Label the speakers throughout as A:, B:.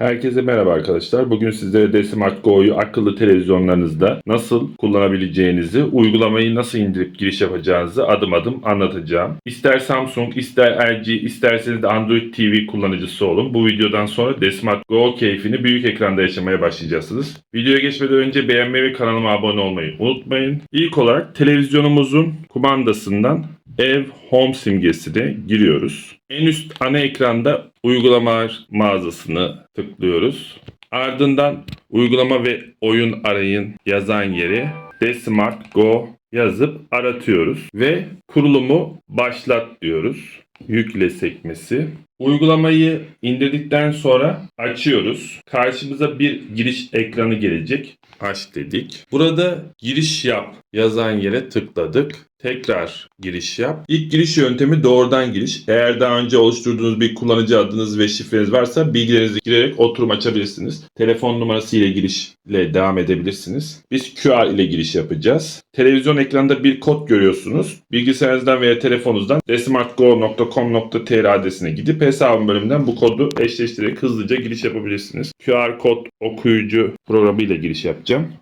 A: Herkese merhaba arkadaşlar. Bugün sizlere Desmart Go'yu akıllı televizyonlarınızda nasıl kullanabileceğinizi, uygulamayı nasıl indirip giriş yapacağınızı adım adım anlatacağım. İster Samsung, ister LG, isterseniz de Android TV kullanıcısı olun. Bu videodan sonra Desmart Go keyfini büyük ekranda yaşamaya başlayacaksınız. Videoya geçmeden önce beğenmeyi ve kanalıma abone olmayı unutmayın. İlk olarak televizyonumuzun kumandasından ev home simgesine giriyoruz. En üst ana ekranda uygulamalar mağazasını tıklıyoruz. Ardından uygulama ve oyun arayın yazan yere Desmart Go yazıp aratıyoruz ve kurulumu başlat diyoruz. Yükle sekmesi. Uygulamayı indirdikten sonra açıyoruz. Karşımıza bir giriş ekranı gelecek. Aç dedik. Burada giriş yap yazan yere tıkladık. Tekrar giriş yap. İlk giriş yöntemi doğrudan giriş. Eğer daha önce oluşturduğunuz bir kullanıcı adınız ve şifreniz varsa bilgilerinizi girerek oturum açabilirsiniz. Telefon numarası ile girişle devam edebilirsiniz. Biz QR ile giriş yapacağız. Televizyon ekranında bir kod görüyorsunuz. Bilgisayarınızdan veya telefonunuzdan desmartgo.com.tr adresine gidip hesabın bölümünden bu kodu eşleştirerek hızlıca giriş yapabilirsiniz. QR kod okuyucu programı ile giriş yapacağım.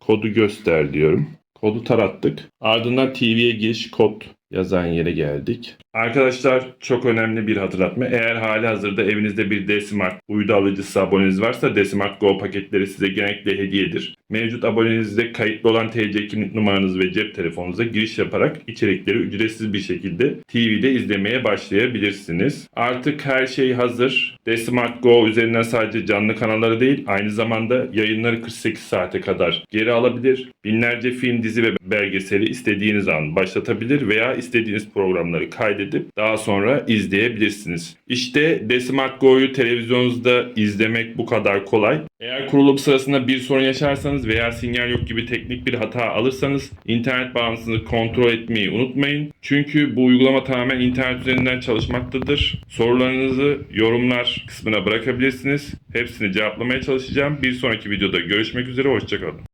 A: Kodu göster diyorum. Kodu tarattık. Ardından TV'ye giriş kod yazan yere geldik. Arkadaşlar çok önemli bir hatırlatma. Eğer hali hazırda evinizde bir D-Smart uydu alıcısı aboneniz varsa D-Smart Go paketleri size genellikle hediyedir. Mevcut abonenizde kayıtlı olan TC kimlik numaranız ve cep telefonunuza giriş yaparak içerikleri ücretsiz bir şekilde TV'de izlemeye başlayabilirsiniz. Artık her şey hazır. D-Smart Go üzerinden sadece canlı kanalları değil aynı zamanda yayınları 48 saate kadar geri alabilir. Binlerce film, dizi ve belgeseli istediğiniz an başlatabilir veya istediğiniz programları kaydedip daha sonra izleyebilirsiniz. İşte Desmart Go'yu televizyonunuzda izlemek bu kadar kolay. Eğer kurulum sırasında bir sorun yaşarsanız veya sinyal yok gibi teknik bir hata alırsanız internet bağlantısını kontrol etmeyi unutmayın. Çünkü bu uygulama tamamen internet üzerinden çalışmaktadır. Sorularınızı yorumlar kısmına bırakabilirsiniz. Hepsini cevaplamaya çalışacağım. Bir sonraki videoda görüşmek üzere. Hoşçakalın.